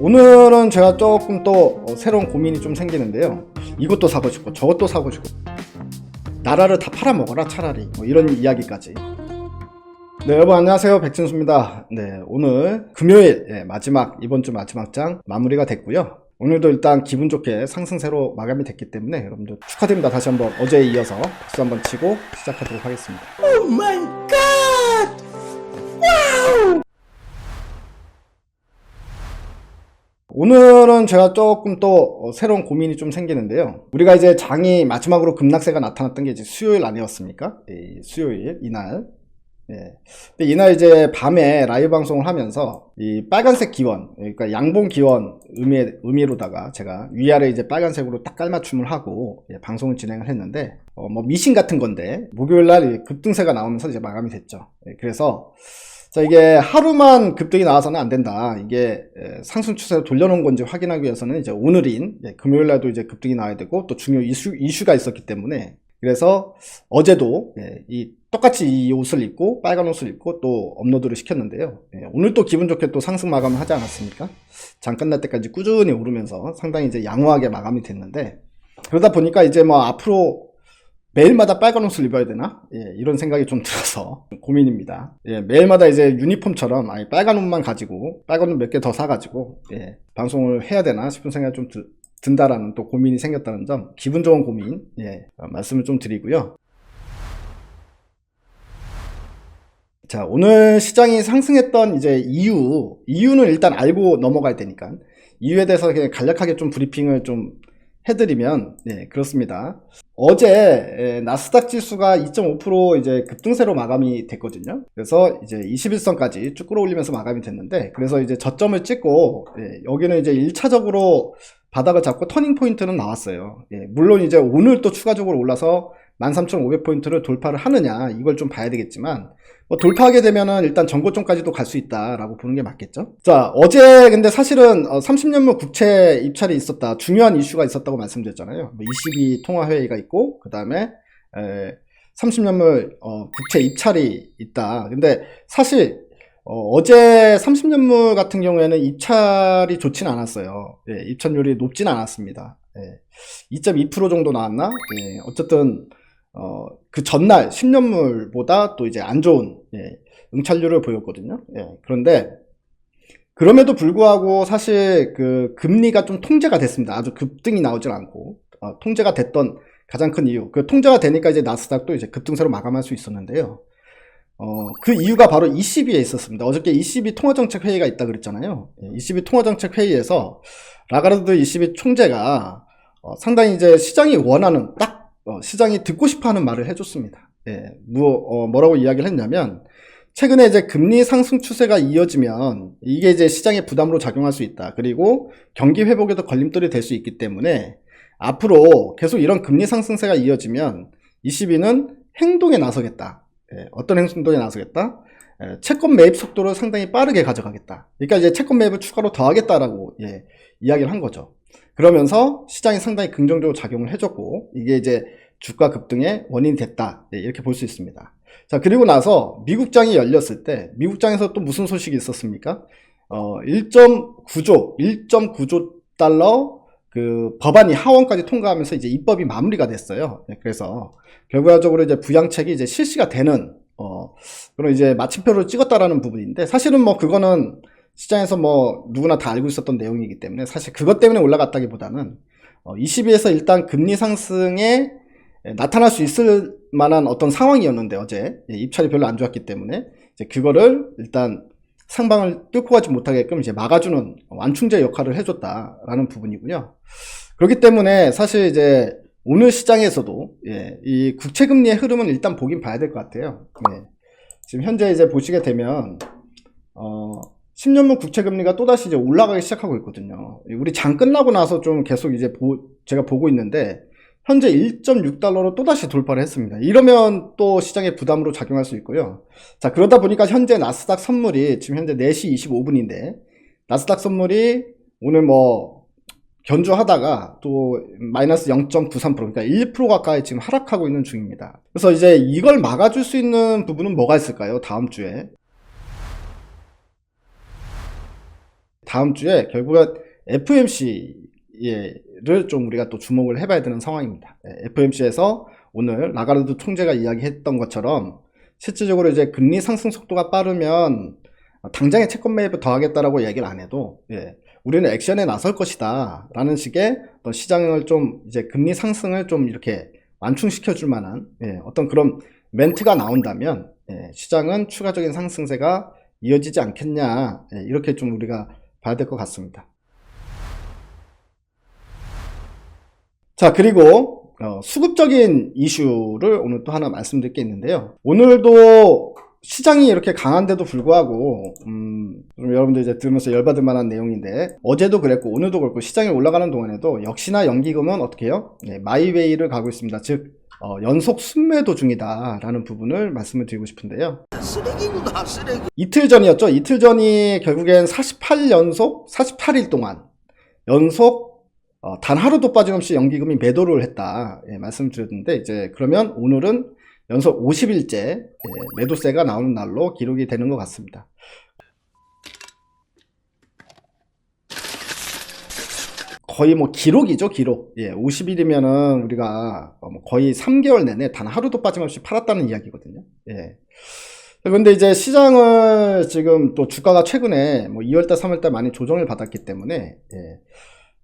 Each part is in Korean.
오늘은 제가 조금 또 어, 새로운 고민이 좀 생기는데요. 이것도 사고 싶고 저것도 사고 싶고 나라를 다 팔아먹어라 차라리 뭐 이런 이야기까지. 네 여러분 안녕하세요 백진수입니다. 네 오늘 금요일 예, 마지막 이번 주 마지막 장 마무리가 됐고요. 오늘도 일단 기분 좋게 상승세로 마감이 됐기 때문에 여러분들 축하드립니다. 다시 한번 어제에 이어서 박수 한번 치고 시작하도록 하겠습니다. 오 늘은 제가 조금 또 어, 새로운 고민이 좀 생기는데요. 우리가 이제 장이 마지막으로 급락세가 나타났던 게 이제 수요일 아니었습니까? 이 수요일 이날. 예. 근데 이날 이제 밤에 라이브 방송을 하면서 이 빨간색 기원, 그러니까 양봉 기원 의미, 의미로다가 제가 위아래 이제 빨간색으로 딱 깔맞춤을 하고 예, 방송을 진행을 했는데 어, 뭐 미신 같은 건데 목요일 날 급등세가 나오면서 이제 마감이 됐죠. 예, 그래서 자, 이게 하루만 급등이 나와서는 안 된다. 이게 에, 상승 추세로 돌려놓은 건지 확인하기 위해서는 이제 오늘인 예, 금요일 날도 이제 급등이 나와야 되고 또 중요 이슈, 이슈가 있었기 때문에 그래서 어제도 예, 이 똑같이 이 옷을 입고 빨간 옷을 입고 또 업로드를 시켰는데요. 예, 오늘 또 기분 좋게 또 상승 마감을 하지 않았습니까? 장 끝날 때까지 꾸준히 오르면서 상당히 이제 양호하게 마감이 됐는데 그러다 보니까 이제 뭐 앞으로 매일마다 빨간 옷을 입어야 되나? 예, 이런 생각이 좀 들어서 고민입니다. 예, 매일마다 이제 유니폼처럼 아예 빨간 옷만 가지고 빨간 옷 몇 개 더 사가지고 예, 방송을 해야 되나 싶은 생각이 좀 들, 든다라는 또 고민이 생겼다는 점 기분 좋은 고민 예, 어, 말씀을 좀 드리고요. 자, 오늘 시장이 상승했던 이제 이유, 이유는 일단 알고 넘어가야 되니까 이유에 대해서 그냥 간략하게 좀 브리핑을 좀 해드리면 네 그렇습니다. 어제 에, 나스닥 지수가 2.5% 이제 급등세로 마감이 됐거든요. 그래서 이제 21선까지 쭉 끌어올리면서 마감이 됐는데 그래서 이제 저점을 찍고 예, 여기는 이제 1차적으로 바닥을 잡고 터닝 포인트는 나왔어요. 예, 물론 이제 오늘 또 추가적으로 올라서 13,500포인트를 돌파를 하느냐 이걸 좀 봐야 되겠지만 뭐 돌파하게 되면은 일단 전고점까지도 갈 수 있다라고 보는 게 맞겠죠. 자 어제 근데 사실은 어, 30년물 국채 입찰이 있었다 중요한 이슈가 있었다고 말씀드렸잖아요. 뭐22 통화 회의가 있고 그 다음에 30년물 어, 국채 입찰이 있다. 근데 사실 어, 제 30년물 같은 경우에는 입찰이 좋진 않았어요. 예, 입찰률이 높진 않았습니다. 예, 2.2% 정도 나왔나? 예, 어쨌든 어, 그 전날 10년물보다 또 이제 안 좋은 예, 응찰률을 보였거든요. 예, 그런데 그럼에도 불구하고 사실 그 금리가 좀 통제가 됐습니다. 아주 급등이 나오질 않고 어, 통제가 됐던 가장 큰 이유. 그 통제가 되니까 이제 나스닥도 이제 급등세로 마감할 수 있었는데요. 어, 그 이유가 바로 ECB에 있었습니다. 어저께 ECB 통화정책 회의가 있다 그랬잖아요. 예, ECB 통화정책 회의에서 라가르드 ECB 총재가 어, 상당히 이제 시장이 원하는 딱 어, 시장이 듣고 싶어하는 말을 해줬습니다. 예, 뭐 어, 뭐라고 이야기를 했냐면 최근에 이제 금리 상승 추세가 이어지면 이게 이제 시장의 부담으로 작용할 수 있다. 그리고 경기 회복에도 걸림돌이 될 수 있기 때문에 앞으로 계속 이런 금리 상승세가 이어지면 ECB는 행동에 나서겠다. 예, 어떤 행동에 나서겠다? 예, 채권 매입 속도를 상당히 빠르게 가져가겠다. 그러니까 이제 채권 매입을 추가로 더하겠다라고 예, 이야기를 한 거죠. 그러면서 시장이 상당히 긍정적으로 작용을 해줬고 이게 이제 주가 급등의 원인이 됐다. 예, 이렇게 볼 수 있습니다. 자 그리고 나서 미국장이 열렸을 때 미국장에서 또 무슨 소식이 있었습니까? 어, 1.9조 1.9조 달러 그 법안이 하원까지 통과하면서 이제 입법이 마무리가 됐어요. 예, 그래서 결과적으로 이제 부양책이 이제 실시가 되는 어 그런 이제 마침표를 찍었다라는 부분인데 사실은 뭐 그거는 시장에서 뭐 누구나 다 알고 있었던 내용이기 때문에 사실 그것 때문에 올라갔다기보다는 어 22에서 일단 금리 상승에 나타날 수 있을 만한 어떤 상황이었는데 어제 예, 입찰이 별로 안 좋았기 때문에 이제 그거를 일단 상방을 뚫고 가지 못하게끔 이제 막아주는 완충제 역할을 해줬다라는 부분이고요. 그렇기 때문에 사실 이제 오늘 시장에서도 예, 이 국채 금리의 흐름은 일단 보긴 봐야 될 것 같아요. 예. 지금 현재 이제 보시게 되면 어 10년물 국채 금리가 또다시 이제 올라가기 시작하고 있거든요. 우리 장 끝나고 나서 좀 계속 이제 보, 제가 보고 있는데 현재 1.6달러로 또다시 돌파를 했습니다. 이러면 또 시장의 부담으로 작용할 수 있고요. 자, 그러다 보니까 현재 나스닥 선물이 지금 현재 4시 25분인데 나스닥 선물이 오늘 뭐 견주하다가 또 마이너스 0.93% 그러니까 1% 가까이 지금 하락하고 있는 중입니다. 그래서 이제 이걸 막아줄 수 있는 부분은 뭐가 있을까요? 다음 주에 다음 주에 결국은 FMC 를 좀 우리가 또 주목을 해봐야 되는 상황입니다. FMC에서 오늘 라가르드 총재가 이야기했던 것처럼 실질적으로 이제 금리 상승 속도가 빠르면 당장에 채권 매입을 더 하겠다라고 얘기를 안 해도 예, 우리는 액션에 나설 것이다 라는 식의 시장을 좀 이제 금리 상승을 좀 이렇게 완충시켜 줄 만한 예, 어떤 그런 멘트가 나온다면 예, 시장은 추가적인 상승세가 이어지지 않겠냐 예, 이렇게 좀 우리가 봐야 될 것 같습니다. 자 그리고 어, 수급적인 이슈를 오늘 또 하나 말씀드릴 게 있는데요. 오늘도 시장이 이렇게 강한데도 불구하고 음, 좀 여러분들 이제 들으면서 열받을 만한 내용인데 어제도 그랬고 오늘도 그렇고 시장이 올라가는 동안에도 역시나 연기금은 어떻게 해요? 네, 마이웨이를 가고 있습니다. 즉 어, 연속 순매도 중이다라는 부분을 말씀을 드리고 싶은데요. 쓰레기구나 쓰레기 이틀 전이었죠. 이틀 전이 결국엔 48연속, 48일 동안 연속 어, 단 하루도 빠짐없이 연기금이 매도를 했다 예, 말씀드렸는데 이제 그러면 오늘은 연속 50일째 예, 매도세가 나오는 날로 기록이 되는 것 같습니다. 거의 뭐 기록이죠 기록. 예, 50일이면은 우리가 어, 뭐 거의 3개월 내내 단 하루도 빠짐없이 팔았다는 이야기거든요. 예. 근데 이제 시장을 지금 또 주가가 최근에 뭐 2월달, 3월달 많이 조정을 받았기 때문에, 예.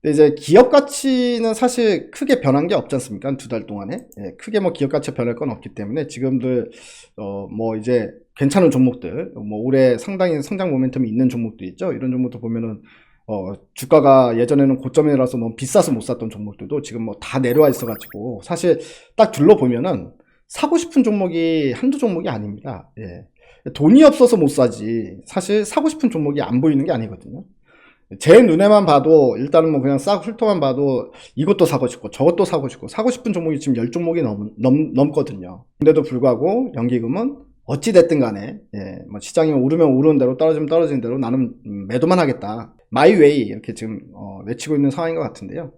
근데 이제 기업 가치는 사실 크게 변한 게 없지 않습니까? 두달 동안에. 예, 크게 뭐 기업 가치 변할 건 없기 때문에 지금들, 어, 뭐 이제 괜찮은 종목들, 뭐 올해 상당히 성장 모멘텀이 있는 종목들 있죠? 이런 종목들 보면은, 어, 주가가 예전에는 고점이라서 너무 비싸서 못 샀던 종목들도 지금 뭐 다 내려와 있어가지고 사실 딱 둘러보면은 사고 싶은 종목이 한두 종목이 아닙니다. 예. 돈이 없어서 못 사지. 사실 사고 싶은 종목이 안 보이는 게 아니거든요. 제 눈에만 봐도 일단은 뭐 그냥 싹 훑어만 봐도 이것도 사고 싶고 저것도 사고 싶고 사고 싶은 종목이 지금 10종목이 넘, 넘, 넘거든요. 근데도 불구하고 연기금은 어찌 됐든 간에 예, 뭐 시장이 오르면 오르는 대로 떨어지면 떨어지는 대로 나는 음, 매도만 하겠다. 마이웨이 이렇게 지금 어, 외치고 있는 상황인 것 같은데요.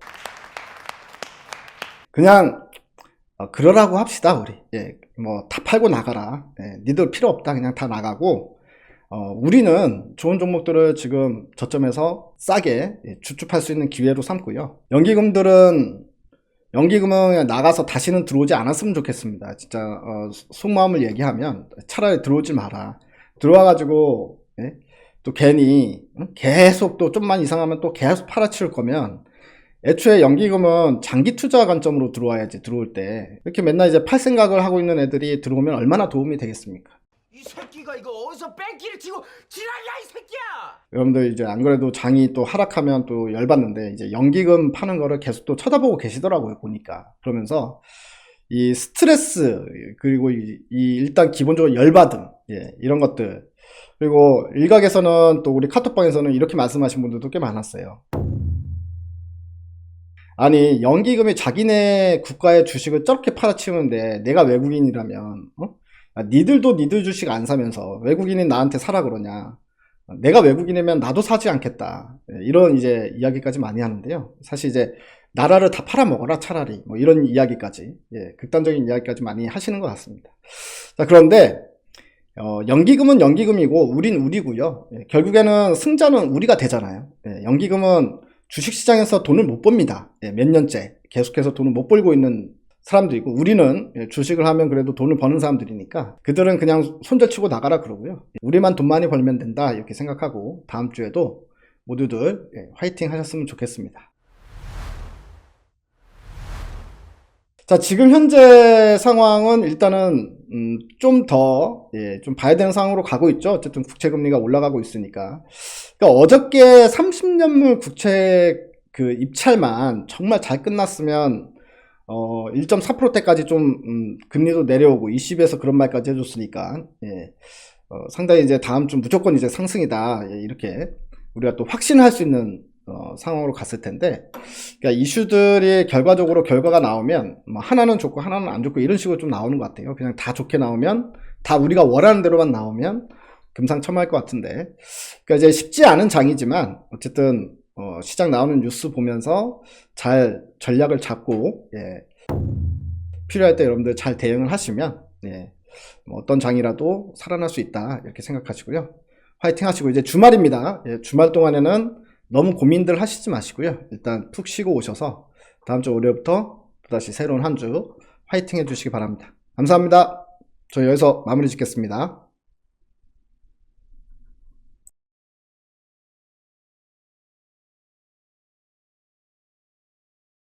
그냥 어, 그러라고 합시다 우리. 예, 뭐 다 팔고 나가라. 예, 니들 필요 없다. 그냥 다 나가고 어, 우리는 좋은 종목들을 지금 저점에서 싸게 예, 주축할 수 있는 기회로 삼고요. 연기금들은 연기금은 나가서 다시는 들어오지 않았으면 좋겠습니다. 진짜 어, 속마음을 얘기하면 차라리 들어오지 마라. 들어와가지고 예? 또 괜히 응? 계속 또 좀만 이상하면 또 계속 팔아치울 거면 애초에 연기금은 장기 투자 관점으로 들어와야지 들어올 때 이렇게 맨날 이제 팔 생각을 하고 있는 애들이 들어오면 얼마나 도움이 되겠습니까? 이 새끼가 이거 어디서 뺑기를 치고 지랄이야 이 새끼야 여러분들 이제 안 그래도 장이 또 하락하면 또 열받는데 이제 연기금 파는 거를 계속 또 쳐다보고 계시더라고요 보니까 그러면서 이 스트레스 그리고 이, 이 일단 기본적으로 열받음 예, 이런 것들 그리고 일각에서는 또 우리 카톡방에서는 이렇게 말씀하신 분들도 꽤 많았어요. 아니 연기금이 자기네 국가의 주식을 저렇게 팔아치우는데 내가 외국인이라면 어? 아, 니들도 니들 주식 안 사면서 외국인이 나한테 사라 그러냐? 내가 외국인이면 나도 사지 않겠다. 예, 이런 이제 이야기까지 많이 하는데요. 사실 이제 나라를 다 팔아먹어라 차라리. 뭐 이런 이야기까지. 예, 극단적인 이야기까지 많이 하시는 것 같습니다. 자 그런데 어, 연기금은 연기금이고 우린 우리고요. 예, 결국에는 승자는 우리가 되잖아요. 예, 연기금은 주식시장에서 돈을 못 법니다. 예, 몇 년째 계속해서 돈을 못 벌고 있는 사람들이고 우리는 예, 주식을 하면 그래도 돈을 버는 사람들이니까 그들은 그냥 손절치고 나가라 그러고요. 우리만 돈 많이 벌면 된다 이렇게 생각하고 다음 주에도 모두들 예, 화이팅 하셨으면 좋겠습니다. 자 지금 현재 상황은 일단은 음, 좀 더 예, 좀 봐야 되는 상황으로 가고 있죠. 어쨌든 국채 금리가 올라가고 있으니까. 그러니까 어저께 30년물 국채 그 입찰만 정말 잘 끝났으면 어, 1.4%대까지 좀, 음, 금리도 내려오고 20에서 그런 말까지 해줬으니까, 예. 어, 상당히 이제 다음 주 무조건 이제 상승이다. 예, 이렇게 우리가 또 확신할 수 있는 어, 상황으로 갔을 텐데, 그러니까 이슈들이 결과적으로 결과가 나오면, 뭐 하나는 좋고 하나는 안 좋고 이런 식으로 좀 나오는 것 같아요. 그냥 다 좋게 나오면, 다 우리가 원하는 대로만 나오면 금상첨화할 것 같은데, 그러니까 이제 쉽지 않은 장이지만, 어쨌든 어, 시장 나오는 뉴스 보면서 잘 전략을 잡고 예, 필요할 때 여러분들 잘 대응을 하시면 예, 뭐 어떤 장이라도 살아날 수 있다 이렇게 생각하시고요. 화이팅 하시고 이제 주말입니다. 예, 주말 동안에는 너무 고민들 하시지 마시고요. 일단 푹 쉬고 오셔서 다음 주 월요일부터 또다시 새로운 한 주 화이팅 해주시기 바랍니다. 감사합니다. 저희 여기서 마무리 짓겠습니다.